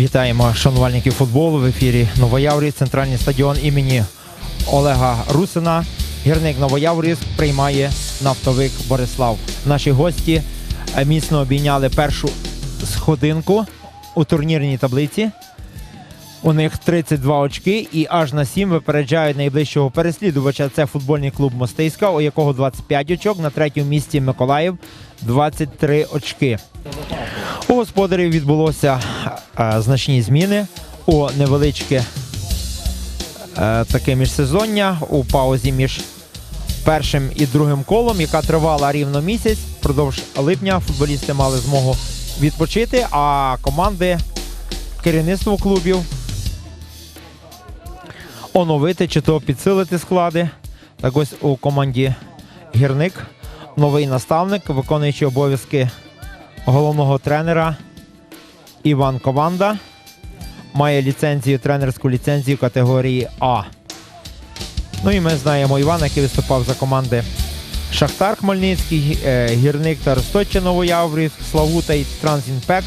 Вітаємо шанувальників футболу в ефірі Новояврів, центральний стадіон імені Олега Русина. Гірник Новояврівськ приймає нафтовик Борислав. Наші гості е, міцно обійняли першу сходинку у турнірній таблиці. У них 32 очки і аж на 7 випереджають найближчого переслідувача. Це футбольний клуб Мостиська, у якого 25 очок. На третьому місці Миколаїв 23 очки. У господарів відбулося е, значні зміни у невеличке е, таке міжсезоння у паузі між першим і другим колом, яка тривала рівно місяць. Впродовж липня футболісти мали змогу відпочити, а команди керівництво клубів оновити чи то підсилити склади. Так ось у команді гірник новий наставник, виконуючий обов'язки головного тренера Іван Кованда. Має ліцензію, тренерську ліцензію категорії А. Ну і ми знаємо Івана, який виступав за команди Шахтар Хмельницький, е, Гірник та Росточчя Новояврів, Славута і Трансінпекс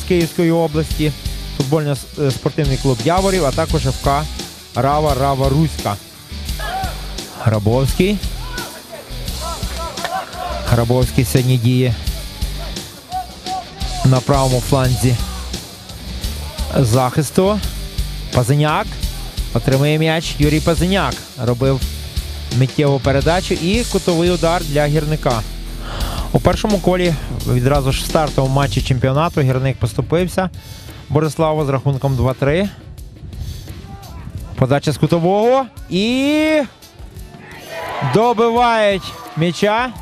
з Київської області, футбольно-спортивний клуб Яворів, а також ФК Рава Рава Руська. Грабовський. Грабовський сьогодні діє на правому фланзі захисту. Пазиняк отримує м'яч. Юрій Пазиняк робив миттєву передачу і кутовий удар для гірника. У першому колі відразу ж в стартовому матчі чемпіонату гірник поступився Бориславу з рахунком 2-3. Подача з кутового і добивають м'яча.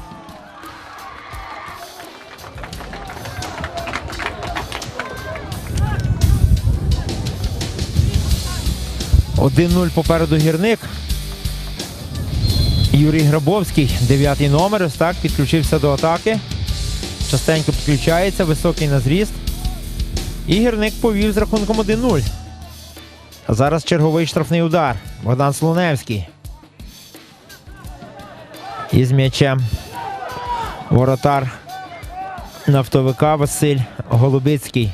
Один 0 попереду гірник. Юрій Грабовський, дев'ятий номер, ось так підключився до атаки. Частенько підключається, високий на зріст. І гірник повів з рахунком 1-0. А зараз черговий штрафний удар. Богдан Слоневський. Із м'ячем. Воротар нафтовика Василь Голубицький.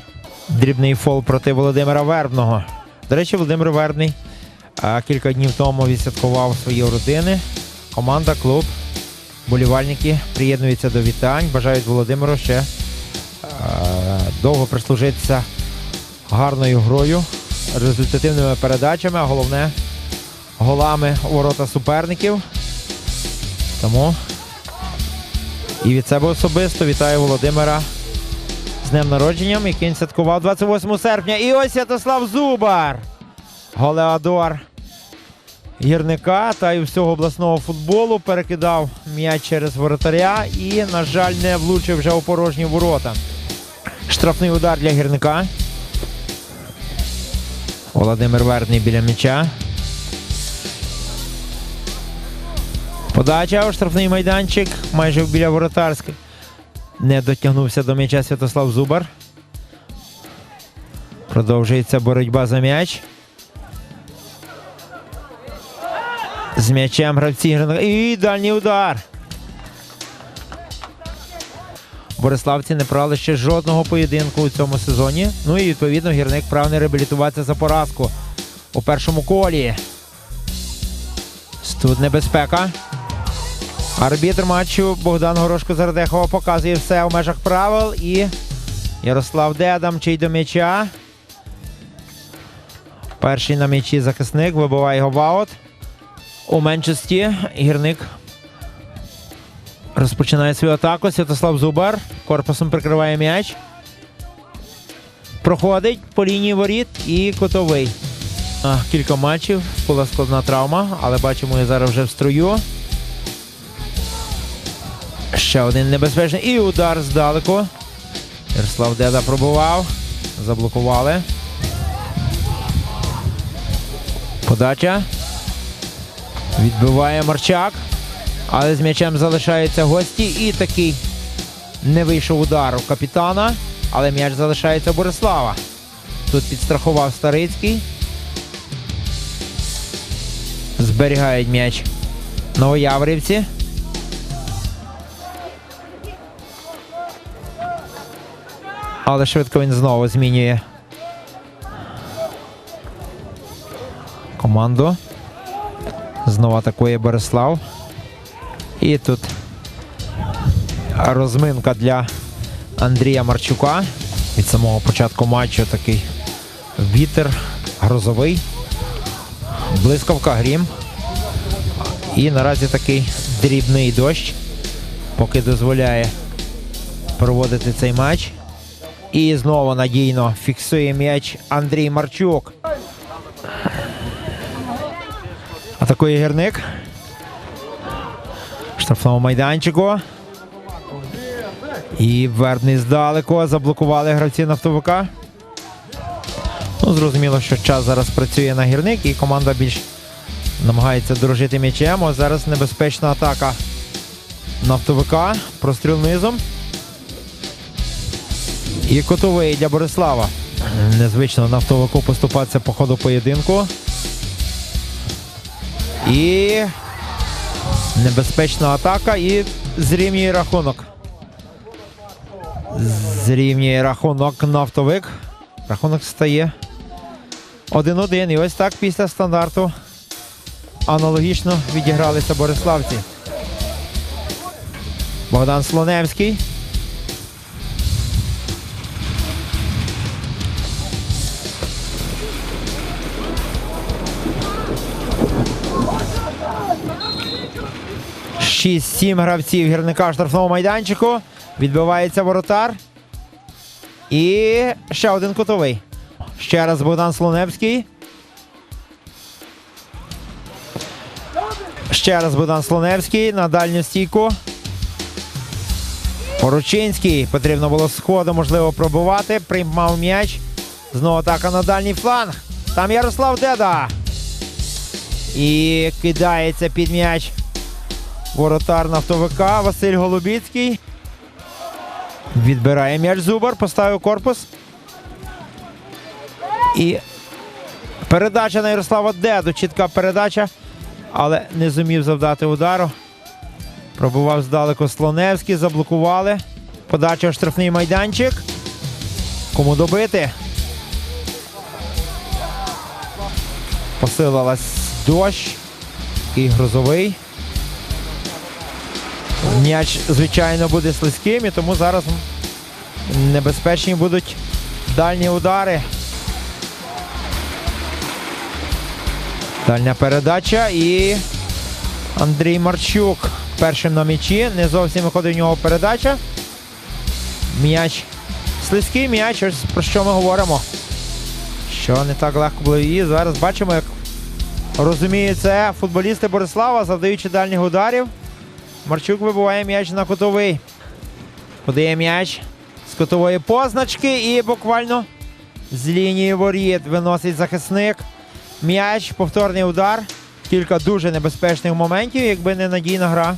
Дрібний фол проти Володимира Вербного. До речі, Володимир Вербний кілька днів тому відсвяткував свої родини. Команда, клуб, болівальники приєднуються до вітань. Бажають Володимиру ще довго прислужитися гарною грою, результативними передачами, а головне голами ворота суперників. Тому і від себе особисто вітаю Володимира з днем народженням, який він святкував 28 серпня. І ось Святослав Зубар. Голеадор гірника та й всього обласного футболу перекидав м'яч через воротаря і, на жаль, не влучив вже у порожні ворота. Штрафний удар для гірника. Володимир Верний біля м'яча. Подача у штрафний майданчик майже біля воротарських. Не дотягнувся до м'яча Святослав Зубар. Продовжується боротьба за м'яч. З м'ячем гравці І дальній удар. Бориславці не брали ще жодного поєдинку у цьому сезоні. Ну і відповідно гірник прагне реабілітуватися за поразку у першому колі. Тут небезпека. Арбітр матчу Богдан Горошко Зардехова показує все у межах правил. І Ярослав Дедам чий до м'яча. Перший на м'ячі захисник вибиває його в аут. У меншості гірник розпочинає свою атаку. Святослав Зубар корпусом прикриває м'яч. Проходить по лінії воріт і котовий. Кілька матчів, була складна травма, але бачимо її зараз вже в струю. Ще один небезпечний. І удар здалеку. Ярослав Деда пробував. Заблокували. Подача. Відбиває Марчак. Але з м'ячем залишаються гості. І такий не вийшов удар у капітана. Але м'яч залишається Борислава. Тут підстрахував Старицький. Зберігають м'яч новояврівці. Але швидко він знову змінює команду. Знову атакує Борислав. І тут розминка для Андрія Марчука. Від самого початку матчу такий вітер грозовий. Блискавка грім. І наразі такий дрібний дощ, поки дозволяє проводити цей матч. І знову надійно фіксує м'яч Андрій Марчук. Атакує гірник. Штрафному майданчику. І вербний здалеку заблокували гравці нафтовика. Ну, зрозуміло, що час зараз працює на гірник, і команда більш намагається дорожити м'ячем. Ось зараз небезпечна атака нафтовика. Простріл низом. І котовий для Борислава. Незвично нафтовику поступатися по ходу поєдинку. І небезпечна атака і зрівнює рахунок. Зрівнює рахунок нафтовик. Рахунок стає 1-1. І ось так після стандарту аналогічно відігралися Бориславці. Богдан Слоневський. 6-7 гравців гірника штрафного майданчику. Відбивається воротар. І ще один кутовий. Ще раз Богдан Слоневський. Ще раз Богдан Слоневський на дальню стійку. Поручинський. Потрібно було сходу, можливо, пробувати. Приймав м'яч. Знову атака на дальній фланг. Там Ярослав Деда. І кидається під м'яч. Воротар нафтовика Василь Голубіцький. Відбирає м'яч Зубар, поставив корпус. І передача на Ярослава Деду. Чітка передача, але не зумів завдати удару. Пробував здалеку Слоневський, заблокували. Подача в штрафний майданчик. Кому добити? Посилилась дощ і грозовий. М'яч, звичайно, буде слизьким, і тому зараз небезпечні будуть дальні удари. Дальня передача і Андрій Марчук першим на м'ячі. Не зовсім виходить в нього передача. М'яч. Слизький м'яч, ось про що ми говоримо. Що не так легко було. І зараз бачимо, як розуміють це футболісти Борислава, завдаючи дальніх ударів. Марчук вибиває м'яч на кутовий. Подає м'яч з кутової позначки і буквально з лінії воріт виносить захисник. М'яч, повторний удар. Кілька дуже небезпечних моментів, якби не надійна гра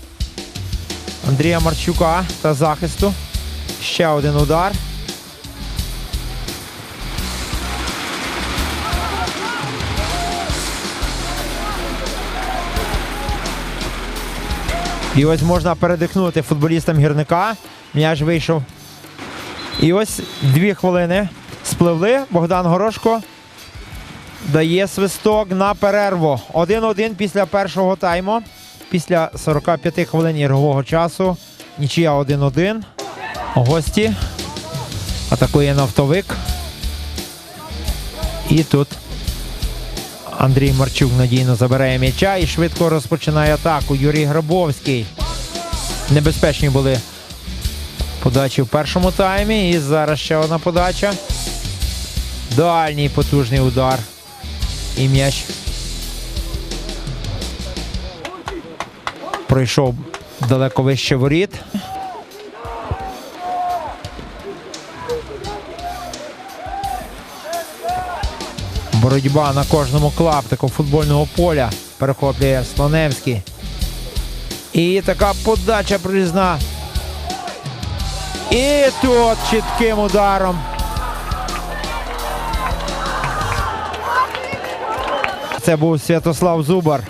Андрія Марчука та захисту. Ще один удар. І ось можна передихнути футболістам гірника. М'яч вийшов. І ось дві хвилини спливли. Богдан Горошко дає свисток на перерву. 1-1 після першого тайму. Після 45 хвилин ігрового часу. Нічия 1-1. Гості. Атакує нафтовик. І тут Андрій Марчук надійно забирає м'яча і швидко розпочинає атаку. Юрій Грабовський. Небезпечні були подачі в першому таймі. І зараз ще одна подача. Дальній потужний удар. І м'яч. Пройшов далеко вище воріт. Боротьба на кожному клаптику футбольного поля перехоплює Слоневський. І така подача прорізна. І тут чітким ударом. Це був Святослав Зубар.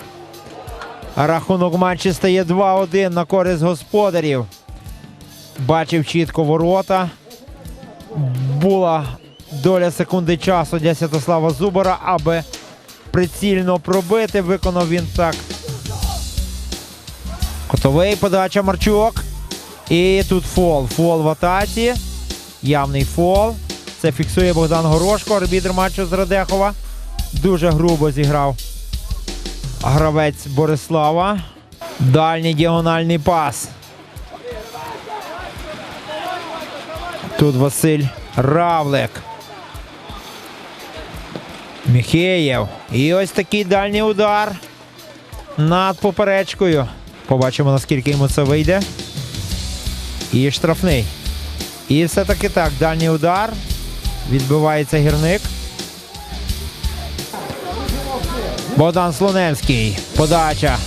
Рахунок матчі стає 2-1 на користь господарів. Бачив чітко ворота. Була доля секунди часу для Святослава Зубара, аби прицільно пробити. Виконав він так. Котовий подача Марчук. І тут фол. Фол в атаці. Явний фол. Це фіксує Богдан Горошко, арбітр матчу з Радехова. Дуже грубо зіграв гравець Борислава. Дальній діагональний пас. Тут Василь Равлик. Міхеєв. І ось такий дальній удар над поперечкою. Побачимо, наскільки йому це вийде. І штрафний. І все-таки так, дальній удар. Відбивається гірник. Богдан Слоневський. Подача.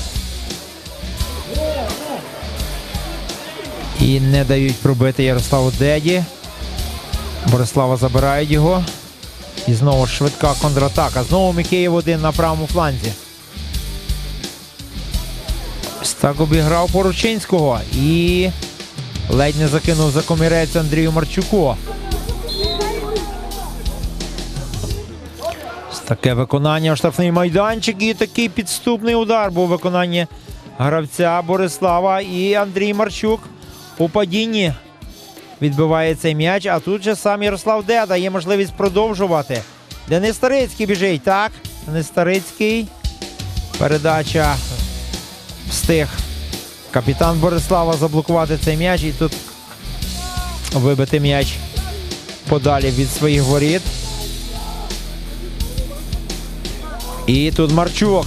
І не дають пробити Ярославу Деді. Борислава забирають його. І знову швидка контратака. Знову Микеєв один на правому фланзі. Ось так обіграв Поручинського. І ледь не закинув за комірець Андрію Марчуку. Таке виконання в штрафний майданчик і такий підступний удар був виконання гравця Борислава і Андрій Марчук у падінні відбиває цей м'яч, а тут же сам Ярослав Деда є можливість продовжувати. Денис Старицький біжить, так? Денис Старицький. Передача встиг капітан Борислава заблокувати цей м'яч і тут вибити м'яч подалі від своїх воріт. І тут Марчук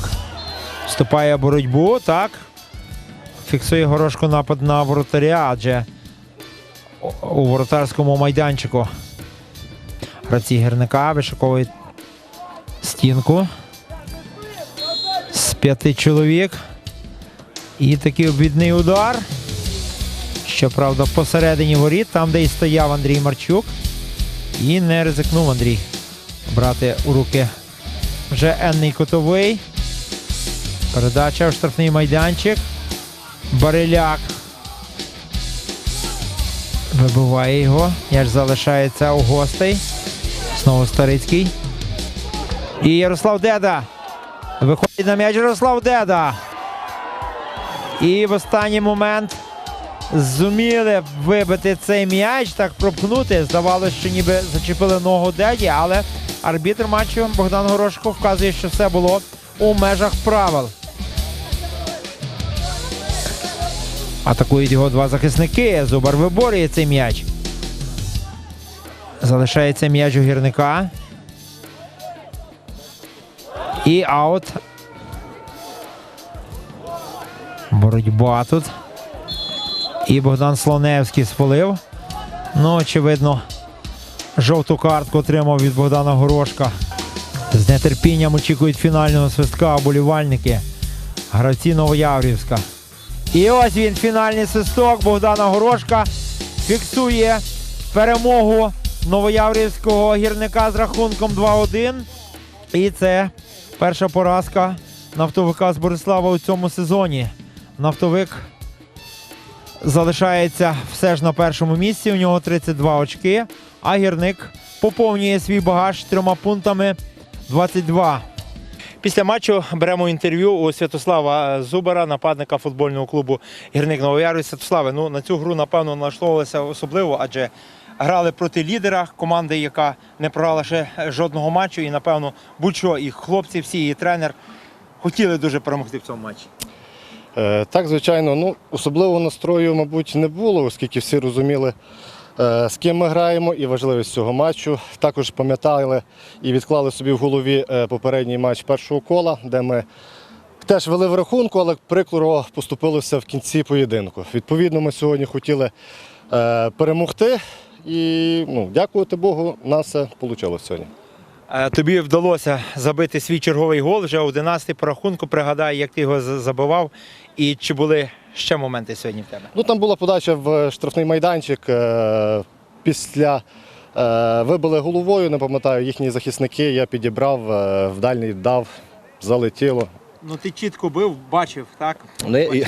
вступає в боротьбу, так. Фіксує горошко напад на воротаря, адже у воротарському майданчику гравці гірника вишиковують стінку з п'яти чоловік. І такий обідний удар. Щоправда, посередині воріт, там, де і стояв Андрій Марчук. І не ризикнув Андрій брати у руки вже енний котовий. Передача в штрафний майданчик. Бариляк. Вибиває його. М'яч залишається у гостей. Знову Старицький. І Ярослав Деда. Виходить на м'яч Ярослав Деда. І в останній момент зуміли вибити цей м'яч, так пропхнути. Здавалося, що ніби зачепили ногу Деді, але арбітр матчу Богдан Горошко вказує, що все було у межах правил. Атакують його два захисники. Зубар виборює цей м'яч. Залишається м'яч у гірника. І аут. Боротьба тут. І Богдан Слоневський спалив. Ну, очевидно, жовту картку отримав від Богдана Горошка. З нетерпінням очікують фінального свистка оболівальники. Гравці Новояврівська. І ось він фінальний свисток Богдана Горошка фіксує перемогу новояврівського гірника з рахунком 2-1. І це перша поразка нафтовика з Борислава у цьому сезоні. Нафтовик залишається все ж на першому місці. У нього 32 очки, а гірник поповнює свій багаж трьома пунктами 22. Після матчу беремо інтерв'ю у Святослава Зубара, нападника футбольного клубу Гірник Новоярві. Святославе, ну на цю гру напевно налаштовувалися особливо, адже грали проти лідера команди, яка не програла ще жодного матчу. І напевно, будь-що і хлопці, всі, і тренер хотіли дуже перемогти в цьому матчі. Е, Так, звичайно, ну особливого настрою, мабуть, не було, оскільки всі розуміли, з ким ми граємо і важливість цього матчу. Також пам'ятали і відклали собі в голові е, попередній матч першого кола, де ми теж вели в рахунку, але прикро поступилося в кінці поєдинку. Відповідно, ми сьогодні хотіли е, перемогти і ну, дякувати Богу, нас все вийшло сьогодні. Е, Тобі вдалося забити свій черговий гол вже 11 по рахунку. Пригадай, як ти його забивав, і чи були ще моменти сьогодні в тебе? Ну там була подача в штрафний майданчик. е, Після е, вибили головою, не пам'ятаю, їхні захисники. Я підібрав, е, в дальній дав, залетіло. Ну ти чітко бив, бачив, так? Ну, і-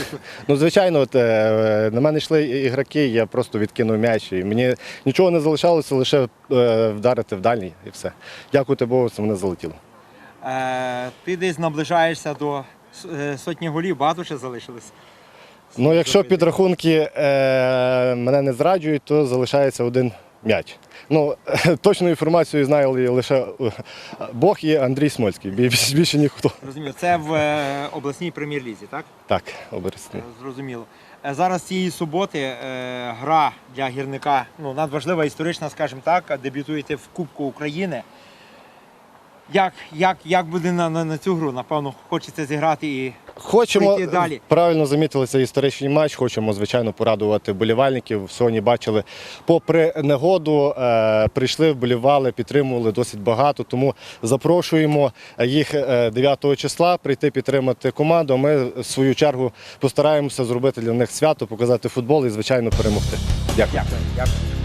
ну звичайно, от, е, на мене йшли ігроки, я просто відкинув м'яч. І мені нічого не залишалося, лише е, вдарити в дальній і все. Дякувати Богу, це мене залетіло. Е, ти десь наближаєшся до е, сотні голів, багато ще залишилось. Ну, якщо підрахунки е, мене не зраджують, то залишається один м'яч. Ну, точну інформацію знає лише е, Бог і Андрій Смольський. Більше, більше ніхто. Розумію, це в е, обласній прем'єр-лізі, так? Так, обересний. Е, Зрозуміло. Зараз цієї суботи е, гра для гірника ну, надважлива історична, скажімо так. Дебютуєте в Кубку України. Як, як, як буде на, на, на цю гру? Напевно, хочеться зіграти і Хочемо Пройти далі. правильно замітили цей історичний матч. Хочемо, звичайно, порадувати болівальників. Сьогодні бачили, попри негоду, е, прийшли, вболівали, підтримували досить багато. Тому запрошуємо їх е, 9 числа прийти підтримати команду. Ми в свою чергу постараємося зробити для них свято, показати футбол і, звичайно, перемогти. Дякую. дякую. дякую.